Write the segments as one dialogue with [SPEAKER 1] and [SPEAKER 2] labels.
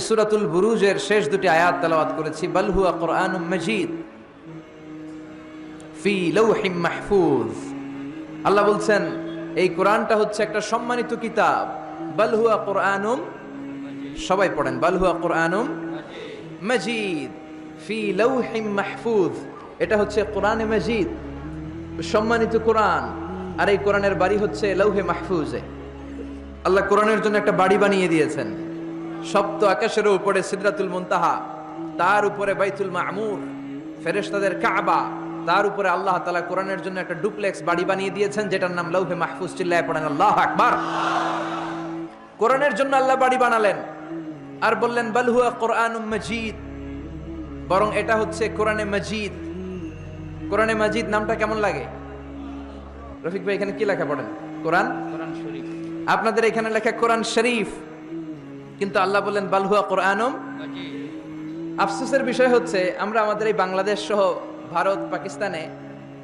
[SPEAKER 1] সুরাতুল বুরুজের শেষ দুটি আয়াত তেলাওয়াত করেছি, বাল হুয়া কোরআন মজিদ ফি লৌহিম মাহফুজ। আল্লাহ বলছেন, এই কোরআনটা হচ্ছে একটা সম্মানিত কিতাব। বাল হুয়া কোরআনুম, সবাই পড়েন, বাল হুয়া কোরআনুম মজিদ ফি লৌহিম মাহফুজ। এটা হচ্ছে কোরআনে মজিদ, সম্মানিত কোরআন। আর এই কোরআনের বাড়ি হচ্ছে লৌহে মাহফুজে। আল্লাহ কোরআনের জন্য একটা বাড়ি বানিয়ে দিয়েছেন। সপ্ত আকাশের উপরে সিদরাতুল মুনতাহা তার উপরে বাইতুল মামুর ফেরেশতাদের কাবা তার উপরে আল্লাহ তালা কোরআনের জন্য একটা ডুপ্লেক্স বাড়ি বানিয়ে দিয়েছেন যেটার নাম লৌহে মাহফুজ চিল্লায় পড়েন আল্লাহ আকবার। কোরআনের জন্য আল্লাহ বাড়ি বানালেন আর বললেন বালহুয়া কোরআন মজিদ। বরং এটা হচ্ছে কোরআনে মজিদ। কোরআনে মজিদ নামটা কেমন লাগে? রফিক ভাই এখানে কি লেখা পড়েন? কোরআন?
[SPEAKER 2] কোরআন শরীফ।
[SPEAKER 1] আপনাদের এখানে লেখা কোরআন শরীফ। কিন্তু আল্লাহ বললেন বালহুয়া কোরআনম আফসোসের বিষয় হচ্ছে, আমরা আমাদের এই বাংলাদেশ সহ ভারত, পাকিস্তানে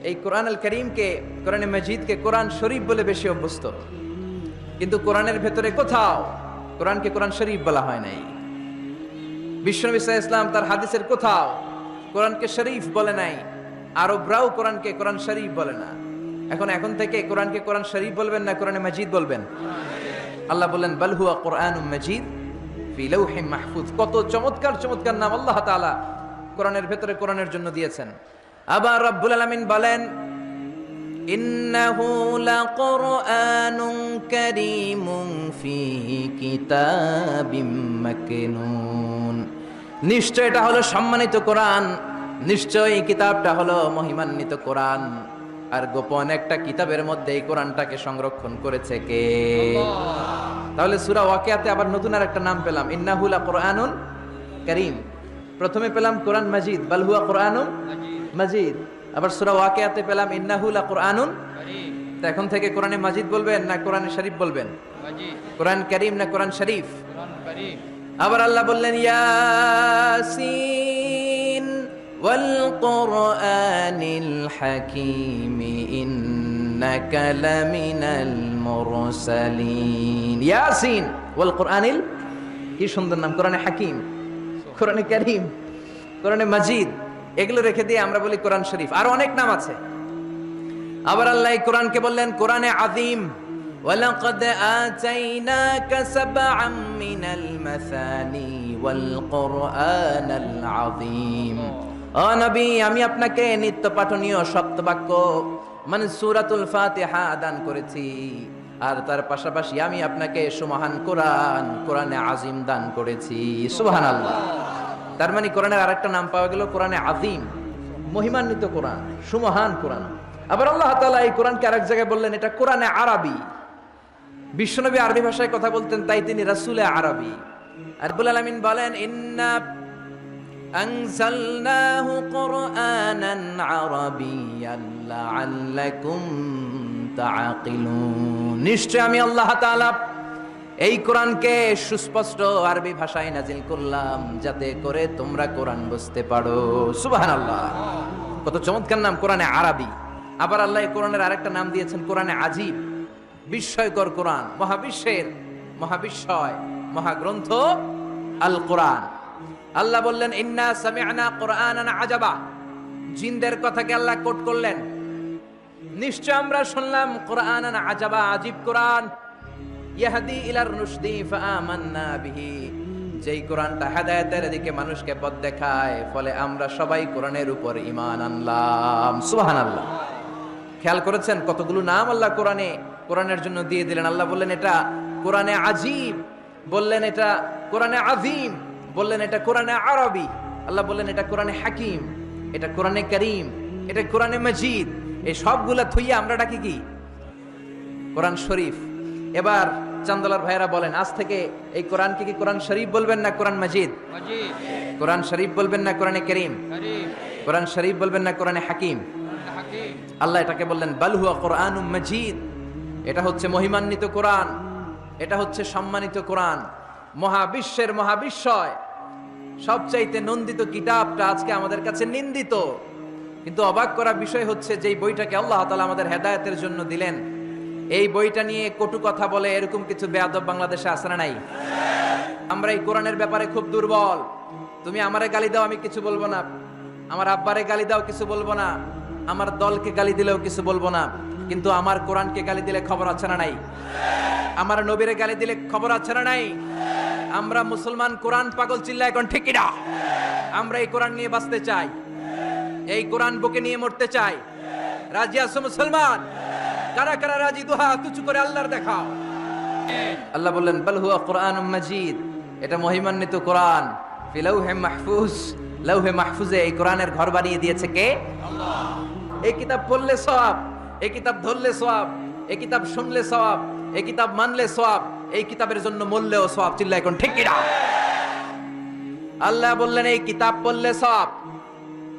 [SPEAKER 1] এই কোরআন আল করিমকে, কোরআনে মজিদকে কোরআন শরীফ বলে বেশি অভ্যস্ত। কিন্তু কোরআনের ভেতরে কোথাও কোরআনকে কোরআন শরীফ বলা হয় নাই। বিশ্বনবী আলাইহি ইসলাম তার হাদিসের কোথাও কোরআনকে শরীফ বলে নাই, আরবরাও কোরআনকে কোরআন শরীফ বলে না। এখন এখন থেকে কোরআনকে কোরআন শরীফ বলবেন না কোরআনে মজিদ বলবেন? আল্লাহ বললেন, বল হুয়া কোরআন মজিদ। ফি লাউহিম মাহফুজ। কত চমৎকার চমৎকার নাম আল্লাহ তাআলা কোরআনের ভেতরে কোরআনের জন্য দিয়েছেন। আবার রব্বুল আলামিন বলেন, ইন্নাহু লাকুরআনুন কারীমুন ফি কিতাবিম মাকনুন। নিশ্চয় এটা হলো সম্মানিত কোরআন, নিশ্চয় কিতাবটা হলো মহিমান্বিত কোরআন। আর গোপন একটা কিতাবের মধ্যে এই কোরআনটাকে সংরক্ষণ করেছে কে? তাহলে সুরা ওয়াকিয়াতে আবার নতুন আর একটা নাম পেলাম। ইন্নাহুলা কোরআনুন করিম। প্রথমে পেলাম কোরআন মাজিদ বালহুয়া কোরআনুন
[SPEAKER 2] মাজিদ।
[SPEAKER 1] আবার সুরা ওয়াকিয়াতে পেলাম ইন্নাহুলা কোরআনুন এখন থেকে কোরআনে মাজিদ বলবেন না কোরআনে শরীফ বলবেন? কোরআন করিম না কোরআন শরীফ? আবার আল্লাহ বললেন, ইয়াসিন কোরআনিল হাকিম ইন্নাকা লামিনাল মুরসালিন ইয়াসিন ওয়াল কোরআনিল কি সুন্দর নাম কোরআনে হাকিম কোরআনে কারীম কোরআনে মাজিদ এগুলো রেখে দিয়ে আমরা বলি কোরআন শরীফ আর অনেক নাম আছে আবার আল্লাহ এই কোরআনকে বললেন কোরআনে আযীম ولقد آتيناك سبعا من المثاني والقرآن العظيم ও নবী আমি আপনাকে নিত্য পাঠনীয় সপ্তবাক্য মানে সূরাতুল ফাতিহা দান করেছি। আর তার পাশাপাশি আমি আপনাকে সুমহান কোরআন, কোরআনে আজিম দান করেছি। সুহান আল্লাহ তার মানে কোরআনের আরেকটা নাম পাওয়া গেল কোরআনে আজিম। মহিমান্বিত কোরআন, সুমহান কোরআন। আবার আল্লাহ তাআলা এই কোরআনকে আরেক জায়গায় বললেন, এটা কোরআনে আরবি। বিশ্বনবী আরবি ভাষায় কথা বলতেন, তাই তিনি রাসূলে আরবি। আলামিন বলেন, ইন্না আনজালনাহু কুরআনান আরাবিয়ান লাআল্লাকুম তাআকিলুন নিশ্চয় আমি আল্লাহ তাআলা এই কোরআনকে সুস্পষ্ট আরবি ভাষায় নাজিল করলাম যাতে করে তোমরা কোরআন বুঝতে পারো। সুবহানাল্লাহ। কত চমৎকার নাম, কোরআনে আরবি। আবার আল্লাহ কোরআনের আরেকটা নাম দিয়েছেন, কোরআনে আজিব বিস্ময়কর কোরআন, মহাবিশ্বের মহাবিস্ময় মহাগ্রন্থ আল কোরআন আল্লাহ বললেন, ইন্না সামি'না কোরআনান আজাবা। জিনদের কথাকে আল্লাহ কোট করলেন। নিশ্চয় আমরা শুনলাম, কোরআনান আজাবা, আজিব কোরআন। ইয়াহদি ইলার রুশদি ফাআমান্না বিহি। যেই কোরআনটা হেদায়েতের দিকে মানুষকে পথ দেখায়, ফলে আমরা সবাই কোরআনের উপর ঈমান আনলাম। সুবহানাল্লাহ। খেয়াল করেছেন কতগুলো নাম আল্লাহ কোরআনে, কোরআনের জন্য দিয়ে দিলেন। আল্লাহ বললেন, এটা কোরআনে আজিব বললেন, এটা কোরআনে আজিম বললেন এটা কোরআনে আরবি। আল্লাহ বললেন এটা কোরআনে হাকিম এটা কোরআনে করিম এটা কোরআনে মজিদ। এই সবগুলা থুইয়া আমরা ডাকি কি? কোরআন শরীফ। এবার চান্দলার ভাইরা বলেন আজ থেকে এই কোরআনকে কি কোরআন শরীফ বলবেন না কোরআন মজিদ? কোরআন শরীফ বলবেন না কোরআনে করিম। কোরআন শরীফ বলবেন না কোরআনে হাকিম। আল্লাহ এটাকে বললেন বালহুয়া কোরআন মজিদ। এটা হচ্ছে মহিমান্বিত কোরআন এটা হচ্ছে সম্মানিত কোরআন। মহাবিশ্বের মহাবিস্ময় সবচাইতে নন্দিত কিতাবটা আজকে আমাদের কাছে নিন্দিত। কিন্তু অবাক করা বিষয় হচ্ছে যেই বইটাকে আল্লাহ তালা আমাদের হেদায়েতের জন্য দিলেন, এই বইটা নিয়ে কটু কথা বলে এরকম কিছু বেয়াদব বাংলাদেশে আসে নাই? আমরা এই কোরআনের ব্যাপারে খুব দুর্বল। তুমি আমারে গালি দাও, আমি কিছু বলব না। আমার আব্বারে গালি দাও, কিছু বলব না। আমার দলকে গালি দিলেও কিছু বলব না। কিন্তু আমার কোরআনকে গালি দিলে খবর আছে না নাই? আমার নবীরে গালি দিলে খবর আছে না নাই? আমরা মুসলমান কোরআন পাগল চিল্লা এখন ঠিকই না আমরা এই কোরআন নিয়ে বাঁচতে চাই। এই কোরআন বুকে নিয়ে মরতে চাই। রাজি আছো মুসলমান? কারা কারা রাজি? দুহা, তুচু করে আল্লাহর দেখাও। আল্লাহ বললেন, বল হুয়া কোরআন মাজিদ। এটা মহিমান্বিত কোরআন। ফি লাউহে মাহফুজ, লাউহে মাহফুজে এই কোরআনের ঘর বানিয়ে দিয়েছে কে? এই কিতাব পড়লে সওয়াব, এই কিতাব ধরলে সওয়াব, এই কিতাব শুনলে সওয়াব, এই কিতাব মানলে সওয়াব। এই কিতাবের জন্য মরলেও সওয়াব চিল্লা এখন ঠিক কিনা? আল্লাহ বললেন, এই কিতাব পড়লে সওয়াব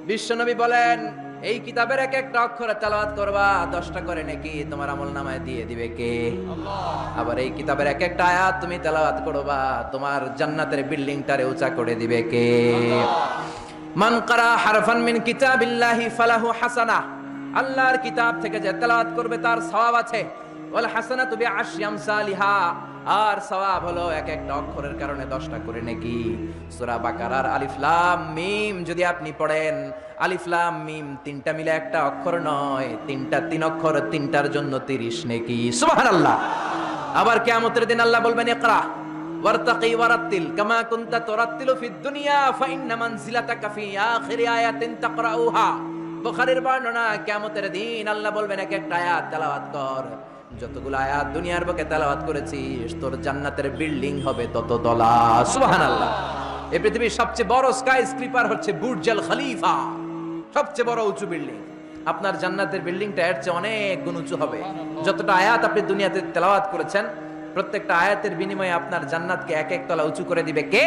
[SPEAKER 1] বিশ্বনবী বলেন, এই কিতাবের এক একটা অক্ষরে তেলাওয়াত করবা, দশটা করে নাকি তোমার আমল নামায় দিয়ে দিবে কে? আবার এই কিতাবের এক একটা আয়াত তুমি তেলাওয়াত করবা, তোমার জান্নাতের বিল্ডিংটারে উঁচা করে দিবে কে? মান কারা হারফান মিন কিতাবিল্লাহি ফালাহু হাসানা। আল্লাহর কিতাব থেকে যে তেলাওয়াত করবে তার সওয়াব আছে। ওয়াল হাসানাতু বিআশরি আমসালিহা। আর সওয়াব হলো এক একটা অক্ষরের কারণে দশটা করে নাকি। সূরা বাকারার আলিফ, লাম, মিম যদি আপনি পড়েন আলিফলাম মিম তিনটা মিলে একটা অক্ষর নয়, তিনটা তিন অক্ষর, তিনটার জন্য 30 নেকি। আল্লাহ আবার কিয়ামতের দিন আল্লাহ বলবেন, ইকরা, ওয়ারতাকি ওয়ারাত্তিল, কামা কুনতা তুরাত্তিলু ফিদ দুনিয়া ফাইন্না মানজিলাতাকা ফি আখিরি আয়াতিন তাকরাউহা। বুখারীর বর্ণনা, কিয়ামতের দিন আল্লাহ বলবেন, এক একটা আয়াত তেলাওয়াত কর। যতগুলো আয়াত দুনিয়ার বুকে তেলাওয়াত করেছিস তোর জান্নাতের বিল্ডিং হবে তত তলা। সুবহানাল্লাহ। এই পৃথিবীর সবচেয়ে বড় স্কাই স্ক্রিপার হচ্ছে বুর্জাল খলিফা। সবচেয়ে বড় উঁচু বিল্ডিং আপনার জান্নাতের বিল্ডিংটা এর চেয়ে অনেক গুণ উঁচু হবে। যতটা আয়াত আপনি দুনিয়াতে তেলাওয়াত করেছেন প্রত্যেকটা আয়াতের বিনিময়ে আপনার জান্নাতকে এক এক তলা উঁচু করে দিবে কে?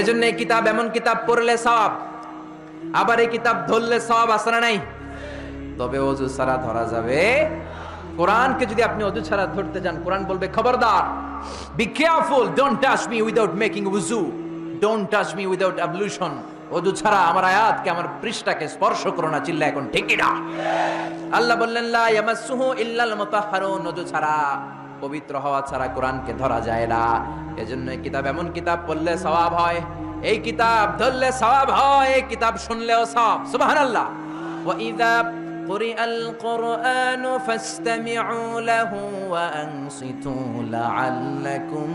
[SPEAKER 1] এজন্য এই কিতাব এমন কিতাব পড়লে সব আবার এই কিতাব ধরলে সব আসরা নাই? তবে অজু সারা ধরা যাবে কোরআনকে যদি আপনি অজু ছাড়া ধরতে যান, কোরআন বলবে, খবরদার be careful don't touch me without making উজু don't touch me without ablution অজু ছাড়া আমার আয়াতকে, আমার পৃষ্ঠাকে স্পর্শ করো না চিল্লা এখন ঠিকই না আল্লাহ বললেন, লা ইয়ামাসসুহু ইল্লাল মুতাহহারুন অজু ছাড়া, পবিত্র হওয়া ছাড়া কোরআনকে ধরা যায় না। এজন্য এই কিতাব এমন কিতাব, পড়লে সওয়াব হয়। এই কিতাব ধরলে সওয়াব হয়, এই কিতাব শুনলেও সওয়াব। সুবহানাল্লাহ। ওয়া ইযা قرئ القرآن فاستمعوا له وأنصتوا لعلكم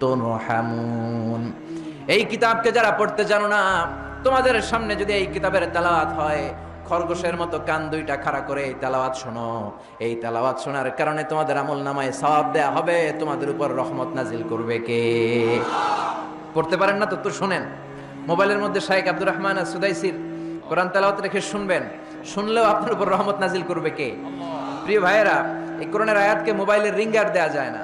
[SPEAKER 1] ترحمون এই কিতাবকে যারা পড়তে জানো না তোমাদের সামনে যদি এই কিতাবের তেলাওয়াত হয় খরগোশের মতো কান দুইটা খাড়া করে এই তেলাওয়াত শোনো এই তেলাওয়াত শোনার কারণে তোমাদের আমল নামায় সওয়াব দেয়া হবে তোমাদের উপর রহমত নাজিল করবে কে পড়তে পারেন না তো তো শোনেন মোবাইলের মধ্যে শাহেক আব্দুর রহমান সুদাইসির কোরআন তেলাওয়াত রেখে শুনবেন শুনলেও আপনার উপর রহমত নাজিল করবে কে? প্রিয় ভাইয়েরা, এই কোরআনের আয়াতকে মোবাইলের রিঙ্গার দেওয়া যায় না।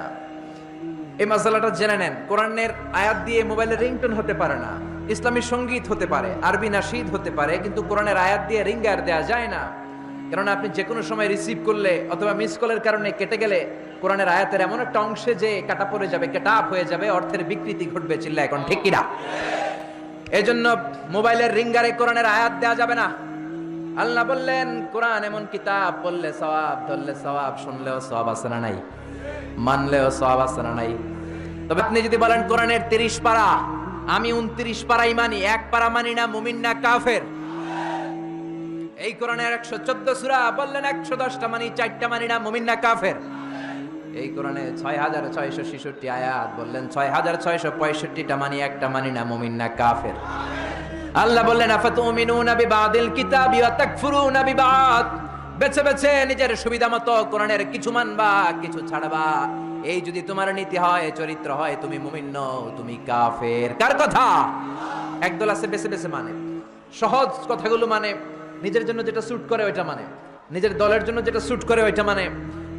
[SPEAKER 1] এই মশলাটা জেনে নেন, কোরআনের আয়াত দিয়ে মোবাইলের রিংটোন হতে পারে না, ইসলামী সংগীত হতে পারে, আরবি নাশিদ হতে পারে, কিন্তু কোরআনের আয়াত দিয়ে রিঙ্গার দেওয়া যায় না। কারণ আপনি যে কোনো সময় রিসিভ করলে অথবা মিস কলের কারণে কেটে গেলে কোরআনের আয়াতের এমন একটা অংশে যে কাটা পড়ে যাবে, কেটা আপ হয়ে যাবে, অর্থের বিকৃতি ঘটবে চিল্লা এখন, ঠিক কিনা এজন্য মোবাইলের রিঙ্গারে কোরআনের আয়াত দেওয়া যাবে না। আল্লাহ বললেন, কোরআন এমন কিতাব, পড়লে সওয়াব, ধরলে সওয়াব, শুনলেও সওয়াব আছে না নাই? মানলেও সওয়াব আছে না নাই? তবে আপনি যদি বলেন, কোরআনের তিরিশ পারা, আমি উনত্রিশ পারাই মানি, এক পারা মানি না, মুমিন না, কাফের? এই কোরআনের একশো চোদ্দ সুরা বললেন, একশো দশটা মানি, চারটা মানি না, মুমিন না, কাফের? এই কোরআনে ছয় হাজার ছয়শো ছেষট্টি আয়াত বললেন, ছয় হাজার ছয়শো পঁয়ষট্টিটা মানি, একটা মানি না, মুমিন না, কাফের। আল্লাহ বললেন, আফাতুমিনুনা বিবাদিল কিতাবি ওয়া তাকফুরুনা বিবাদ। বেছে বেছে নিজের সুবিধা মতো কোরআনের কিছু মানবা, কিছু ছাড়বা। এই যদি তোমার নীতি হয়, চরিত্র হয়, তুমি মুমিন নও, তুমি কাফের। কার কথা? একদল আছে, বেছে বেছে মানে। সহজ কথাগুলো মানে নিজের জন্য যেটা স্যুট করে, ওইটা মানে। নিজের দলের জন্য যেটা স্যুট করে, ওইটা মানে।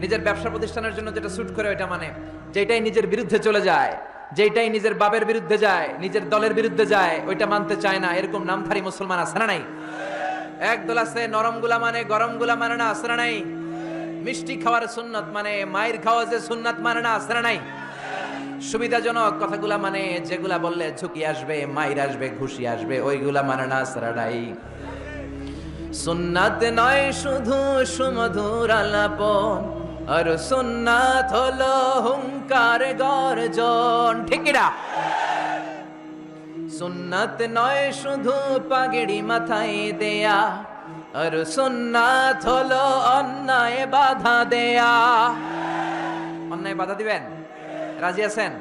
[SPEAKER 1] নিজের ব্যবসা প্রতিষ্ঠানের জন্য যেটা স্যুট করে, ওইটা মানে। যেটাই নিজের বিরুদ্ধে চলে যায়। যেটাই নিজের বাপের বিরুদ্ধে যায়, নিজের দলের বিরুদ্ধে যায়, ওইটা মানতে চায় না। এরকম নামধারী মুসলমান আছে না নাই? একদল আছে নরমগুলা মানে গরমগুলা মানে না, আছে নাই? মিষ্টি খাওয়ার সুন্নত মানে মায়ের খাওয়া যে সুন্নাত মানে না, আছে নাই? সুবিধাজনক কথাগুলা মানে যেগুলা বললে ঝুঁকি আসবে মাইর আসবে, ঘুষি আসবে, ওইগুলা মানে না, আছে নাই? সুন্নাত নয় শুধু সুমধুর আলাপন আর সুন্নাত হলো হুঙ্কার গর্জন। ঠিকিরা সুন্নাত নয়, শুধু পাগড়ি মাথায় দেয়া। আর সুন্নাত হলো অন্যায় বাধা দেয়া। অন্যায় বাধা দিবেন? রাজি আছেন?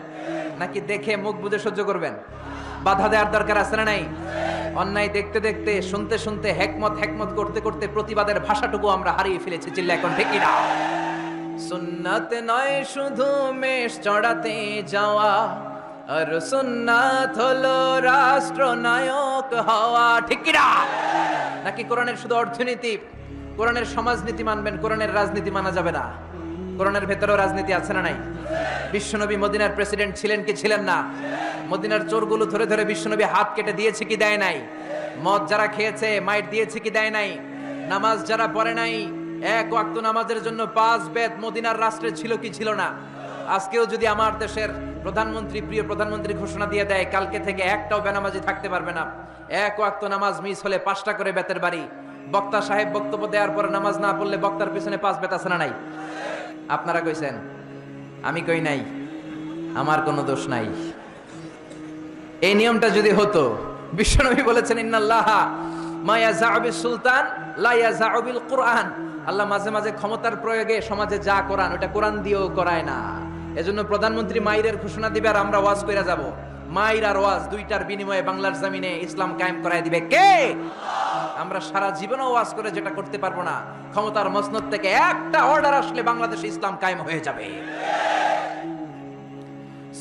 [SPEAKER 1] নাকি দেখে মুখ বুঝে সহ্য করবেন? বাধা দেওয়ার দরকার আছে না নাই? অন্যায় দেখতে দেখতে, শুনতে শুনতে, হেকমত হেকমত করতে করতে প্রতিবাদের ভাষাটুকু আমরা হারিয়ে ফেলেছি চিল্লা এখন ঠিকই না? সুন্নাত নয়, শুধু মেষ চড়াতে যাওয়া। আর সুন্নাত হলো রাষ্ট্রনায়ক হওয়া। ঠিক নাকি কোরআনের শুধু অর্থনীতি? কোরআনের সমাজনীতি মানবেন, কোরআনের রাজনীতি মানা যাবে না। কোরআনের ভেতরেও রাজনীতি আছে না নাই? বিশ্বনবী মদিনার প্রেসিডেন্ট ছিলেন কি ছিলেন না? মদিনার চোরগুলো ধরে ধরে বিশ্বনবী হাত কেটে দিয়েছে কি দেয় নাই? মদ যারা খেয়েছে, মাইট দিয়েছে কি দেয় নাই? নামাজ যারা পড়ে নাই এক ওয়াক্ত নামাজের জন্য পাঁচ বেদ মদিনার রাষ্ট্রে ছিল কি ছিল না? আজকেও যদি আমার দেশের প্রধানমন্ত্রী, প্রিয় প্রধানমন্ত্রী ঘোষণা দিয়ে দেয়, কালকে থেকে একটাও বেনামাজি থাকতে পারবে না। এক ওয়াক্ত নামাজ মিস হলে পাঁচটা করে বেতের বাড়ি। বক্তা সাহেব বক্তব্য দেওয়ার পরে নামাজ না পড়লে বক্তার পিছনে পাঁচ বেত আছে না নাই? আপনারা কইছেন, আমি কই নাই, আমার কোনো দোষ নাই। এই নিয়মটা যদি হতো, বিশ্বনবী বলেছেন, ইন্নাল্লাহ মায়া জাহাবিল সুলতান লাইয়া জাহাবিল কোরআন। আল্লাহ মাঝে মাঝে ক্ষমতার প্রয়োগে সমাজে যা কোরআন ওটা কোরআন দিয়েও করায় না। এজন্য প্রধানমন্ত্রী মাইরের ঘোষণা দিবে আর আমরা ওয়াজ কইরা যাব। মাইর আর ওয়াজ দুইটার বিনিময়ে বাংলার জমিনে ইসলাম কায়েম করায় দিবে। কে? আমরা সারা জীবনও ওয়াজ করে যেটা করতে পারব না। ক্ষমতার মসনদ থেকে একটা অর্ডার আসলে বাংলাদেশে ইসলাম কায়েম হয়ে যাবে।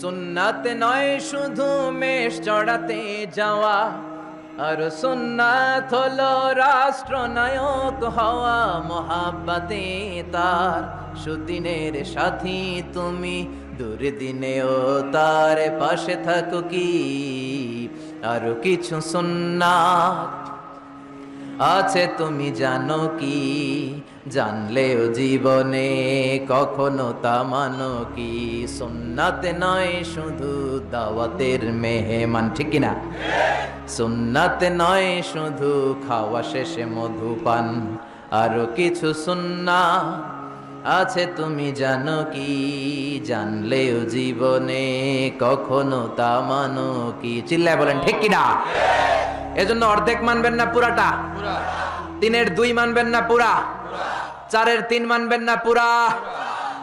[SPEAKER 1] সুন্নাত নয় শুধু মেষ চড়াতে যাওয়া আর সুন্নাত হলো রাষ্ট্রনায়ক হওয়া মহাব্বাতে তার। সুদিনের সাথী তুমি, দুর্দিনেও তার পাশে থাকো কি? আর কিছু সুন্নাত আছে তুমি জানো কি? জানলেও জীবনে কখনো তা মানো কি? সুন্নাতে নয়, শুধু দাওয়াতের মেহমান, ঠিক কিনা? সুন্নাতে নয়, শুধু খাওয়া শেষে মধুপান আরও কিছু সুন্না আছে, তুমি জানো কি? জানলেও জীবনে কখনো তা মানো কি? চিল্লায় বলেন, ঠিক কিনা? এজন্য অর্ধেক মানবেন না পুরাটা?
[SPEAKER 2] পুরা
[SPEAKER 1] তিনের দুই মানবেন না পুরা? চারের তিন মানবেন না পুরা।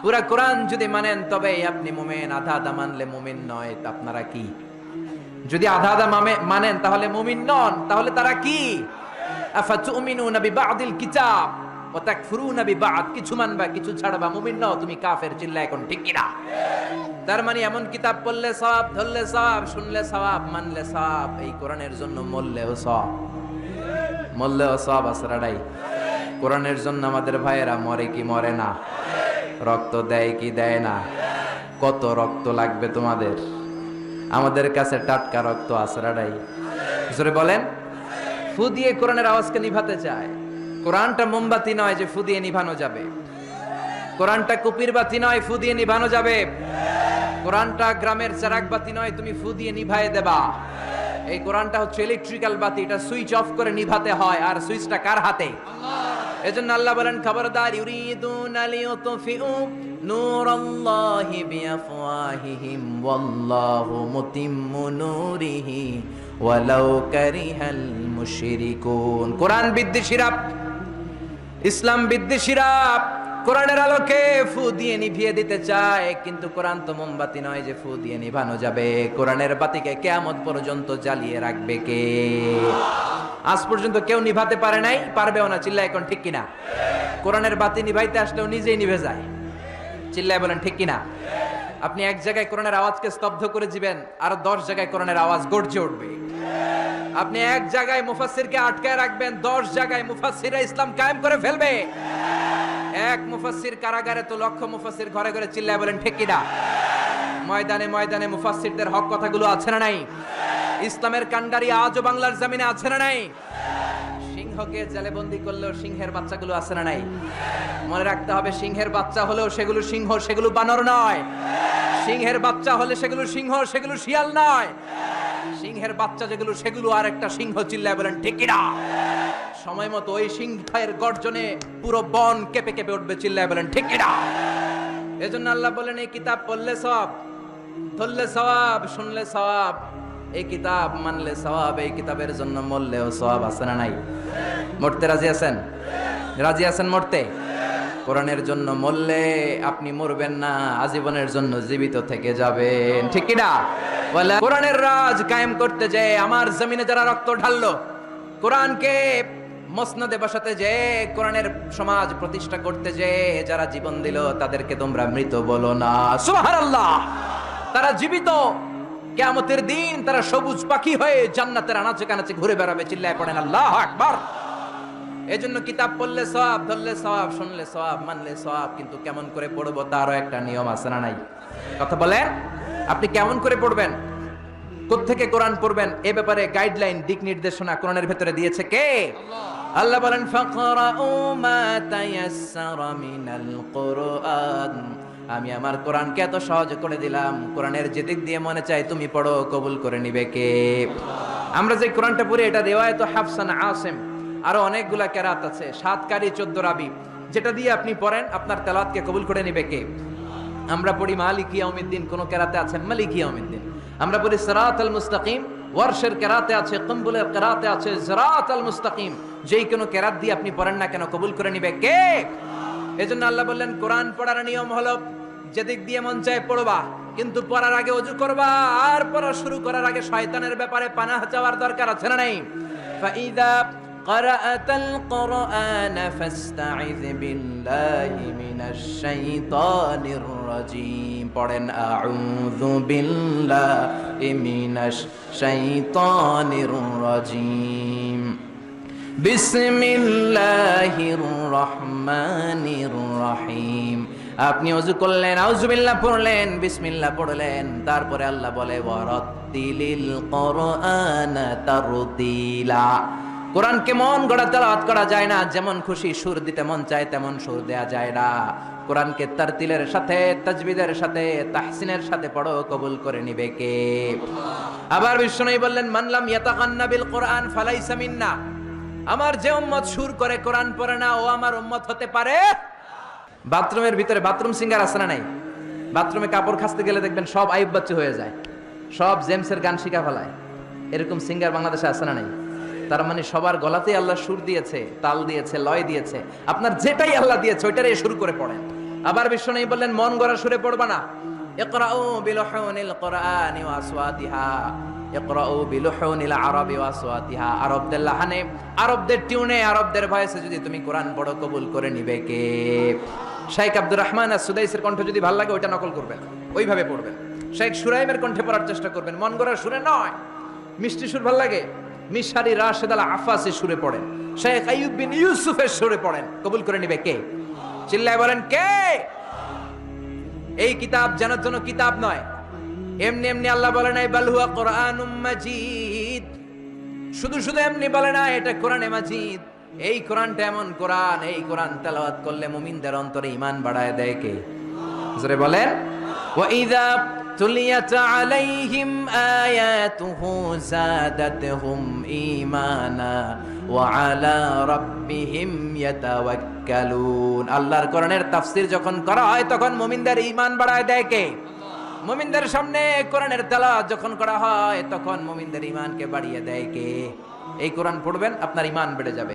[SPEAKER 1] পুরা কোরআন যদি মানেন, তবে আপনি মুমিন। আধা আধা মানলে মুমিন নয় আপনারা কি? যদি আধা আধা মানেন, তাহলে মুমিন নন। তাহলে তারা কি? কিতাব কিছু মানবা, কিছু মুমিন তুমি কাফের চিল্লা এখন, ঠিক কিনা? তার মানে এমন কিতাব পড়লে সব ধরলে সব শুনলে মানলে এই জন্য মরলেও সব সব আসরাডাই কোরআনের জন্য আমাদের ভাইয়েরা মরে কি মরে না? রক্ত দেয় কি দেয় না? কত রক্ত লাগবে তোমাদের? আমাদের কাছে টাটকা রক্ত আসরাডাই জোরে বলেন। ফু দিয়ে কোরআনের আওয়াজকে নিভাতে চায়। কোরআনটা মোমবাতি নয় যে ফু দিয়ে নিভানো যাবে। কোরআনটা কুপির বাতি নয় ফু দিয়ে নিভানো যাবে। কোরআনটা গ্রামের চারাক বাতি নয়, তুমি ফু দিয়ে নিভায়ে দেবা। এই কোরআনটা হচ্ছে ইলেকট্রিক্যাল বাতি, এটা সুইচ অফ করে নিভাতে হয়। আর সুইচটা কার হাতে? এজন্য আল্লাহ বলেন, খবরদার ইউরিদুন লিইউতফিউ নূরাল্লাহি বিআফওয়াহিহিম, ওয়াল্লাহু মুতিম্মু নূরিহি ওয়ালাউ কারিহাল মুশরিকুন। কোরআন বিদ্বেষীরা, ইসলাম বিদ্বেষীরা কোরআনের আলোকে ফু দিয়ে নিভিয়ে দিতে চায়, কিন্তু কোরআন তো মোমবাতি নয় যে ফু দিয়ে নিভানো যাবে। কোরআনের বাতিকে কেয়ামত পর্যন্ত জ্বালিয়ে রাখবে কে? আজ পর্যন্ত কেউ নিভাতে পারে নাই, পারবেও না চিল্লা এখন ঠিক কিনা? কোরআনের বাতি নিভাইতে আসলেও নিজেই নিভে যায়। চিল্লায় বলেন ঠিক কিনা? আপনি এক জায়গায় কোরআনের আওয়াজকে স্তব্ধ করে দিবেন, আর দশ জায়গায় কোরআনের আওয়াজ গর্জে উঠবে। আপনি এক জায়গায় মুফাসসিরকে আটকায় রাখবেন, দশ জায়গায় মুফাসসিররা ইসলাম কায়েম করে ফেলবে। এক মুফাসসির কারাগারে তো লক্ষ মুফাসসির ঘরে ঘরে চিল্লায় বলেন ঠিক কিনা? ময়দানে ময়দানে মুফাসসিরদের হক কথাগুলো আছে না নাই? ইসলামের কান্ডারি আজও বাংলার জামিনে আছে না নাই? সিংহকে জেলে বন্দি করলেও সিংহের বাচ্চাগুলো আছে না নাই? মনে রাখতে হবে, সিংহের বাচ্চা হলেও সেগুলো সিংহ, সেগুলো বানর নয়। সিংহের বাচ্চা হলে সেগুলো সিংহ, সেগুলো শিয়াল নয়। সিংহের বাচ্চা যেগুলো, সেগুলো আর একটা সিংহ চিল্লায় বলেন, ঠিক কিনা? সময় মতো ওই সিংহের গর্জনে পুরো বন কেঁপে কেঁপে উঠবে, চিল্লায় বলেন, ঠিক এটা এজন্য আল্লাহ বলেন, এই কিতাব পড়লে সব, ধরলে সওয়াব শুনলে সওয়াব এই কিতাব মানলে সওয়াব, এই কিতাবের জন্য মরলেও সওয়াব আছে না নাই? মরতে রাজি আছেন? রাজি আছেন মরতে? কোরআনের জন্য মরলে আপনি মরবেন না, আজীবনের জন্য জীবিত থেকে যাবেন। ঠিক কি না বলে, কোরআনের রাজ কায়েম করতে যে আমার জমিনে যারা রক্ত ঢাললো, কোরআনকে মসনদে বসাতে যে, কোরআনের সমাজ প্রতিষ্ঠা করতে যে, যারা জীবন দিল, তাদেরকে তোমরা মৃত বলো না। সুবহানাল্লাহ! তারা জীবিত। কিয়ামতের দিন তারা সবুজ পাখি হয়ে জান্নাতের আনাচে কানাচে ঘুরে বেড়াবে, চিল্লায় পড়েন, আল্লাহ আকবার! এজন্য কিতাব পড়লে সব ধরলে সব শুনলে সব মানলে সব কিন্তু কেমন করে পড়ব তারও একটা নিয়ম আছে না নাই? কথা বলেন? আপনি কেমন করে পড়বেন? কোত্থেকে কোরআন পড়বেন? এ ব্যাপারে গাইডলাইন, দিক নির্দেশনা কোরআনের ভেতরে দিয়েছে কে? আল্লাহ বলেন, ফাকরাউ মা তায়াসসারা মিনাল কোরআন। আমি আমার কোরআনকে এত সহজ করে দিলাম। কোরআনের যে দিক দিয়ে মনে চাই তুমি পড়ো, কবুল করে নিবে কে? আমরা যে কোরআনটা পড়ি, এটা রেওয়ায়ত হাফসান আসেম, আরও অনেকগুলা কেরাত আছে। সাত কারি চোদ্দ রাবি, যেটা দিয়ে আপনি পড়েন, আপনার তেলাওয়াতকে কবুল করে নিবে কে? আমরা পড়ি মালিক ইয়াউমিদ্দিন, কোন কেরাতে আছেন মালিক ইয়াউমিদ্দিন। আমরা পড়ি সিরাত আল মুস্তাকিম ওয়ার্শের কেরাতে আছে, কম্বুলের কেরাতে আছে জরাত আল মুস্তাকিম। যেই কোনো কেরাত দিয়ে আপনি পড়েন না কেন, কবুল করে নিবে কে? এজন্য আল্লাহ বললেন, কোরআন পড়ার নিয়ম হলো, যেদিক দিয়ে মন চায় পড়বা, কিন্তু পড়ার আগে অজু করবা, আর পড়া শুরু করার আগে শয়তানের ব্যাপারে পানাহ চাওয়ার দরকার আছে না নাই? ফাইদা قرأت القرآن فاستعذ بالله من الشيطان الرجيم পড়েন أعوذ بالله من الشيطان الرجيم بسم الله الرحمن الرحيم আপনি অজু করলেন আউজুবিল্লাহ পড়লেন বিসমিল্লাহ পড়লেন তারপরে আল্লাহ বলে ওয়ারাত্তিলিল কোরআন তারতিলা কোরআনকে মন গড়া, তেলাওয়াত করা যায় না। যেমন খুশি সুর দিতে মন চায়, তেমন সুর দেয়া যায় না। কোরআনকে তারতিলের সাথে, তাজবিদের সাথে, তাহসিনের সাথে পড়ো, কবুল করে নিবে কে? আবার বিষ্ণু বললেন মানলাম ইয়াতাকান্না বিল কোরআন ফালাইসা মিন্না। আমার যে উম্মত সুর করে, কোরআন পড়ে না, ও আমার উম্মত হতে পারে? বাথরুমের ভিতরে বাথরুম সিঙ্গার আছে না নাই? বাথরুমে কাপড় খাসতে গেলে দেখবেন সব আইব বাচ্চা হয়ে যায়। সব জেমসের গান শিখা ফেলায়। এরকম সিঙ্গার বাংলাদেশে আছে না নাই? তার মানে সবার গলাতেই আল্লাহ সুর দিয়েছে, তাল দিয়েছে, লয় দিয়েছে। আপনার যেটাই আল্লাহ দিয়েছে, ওইটারই শুরু করে পড়েন আবার বিশ্ব নেই বললেন, মন গড়া সুরে পড়বা না। আরবদের টিউনে, আরবদের যদি তুমি কোরআন কবুল করে নিবে কে? শাইখ আব্দুর রহমান আর সুদাইসের যদি ওইটা নকল ওইভাবে পড়বেন। শাইখ সুরাইমের কণ্ঠে পড়ার চেষ্টা করবেন। মন গড়ার সুরে নয়। মিষ্টি সুর ভালো লাগে? মিশারি রাশেদ আল আফাসে সুরে পড়েন। শেখ আইয়ুব বিন ইউসুফের সুরে পড়েন। কবুল করে নিবে কে? চিল্লায় বলেন, কে? এই কিতাব জানার জন্য কিতাব নয়। এমনি এমনি আল্লাহ বলে নাই বালহুয়া কোরআনুম মাজিদ। শুধু শুধু এমনি বলে না, এটা কোরআনে মাজিদ। এই কোরআনটা এমন কোরআন, এই কোরআন তেলাওয়াত করলে মুমিনদের অন্তরে ঈমান বাড়ায় দেয় কে? জোরে বলেন তুলিয়াত আলাইহিম আয়াতুহু জাদাতহুম ঈমানা ওয়া আলা রাব্বিহিম ইয়াতাওয়াক্কালুন আল্লাহর কোরআনের তাফসীর যখন করা হয়, তখন মুমিনদের ঈমান বাড়ায় দেয় কে? মুমিনদের সামনে কোরআনের তেলাওয়াত যখন করা হয়, তখন মুমিনদের ঈমানকে বাড়িয়ে দেয় কে? এই কোরআন পড়বেন, আপনার ঈমান বেড়ে যাবে।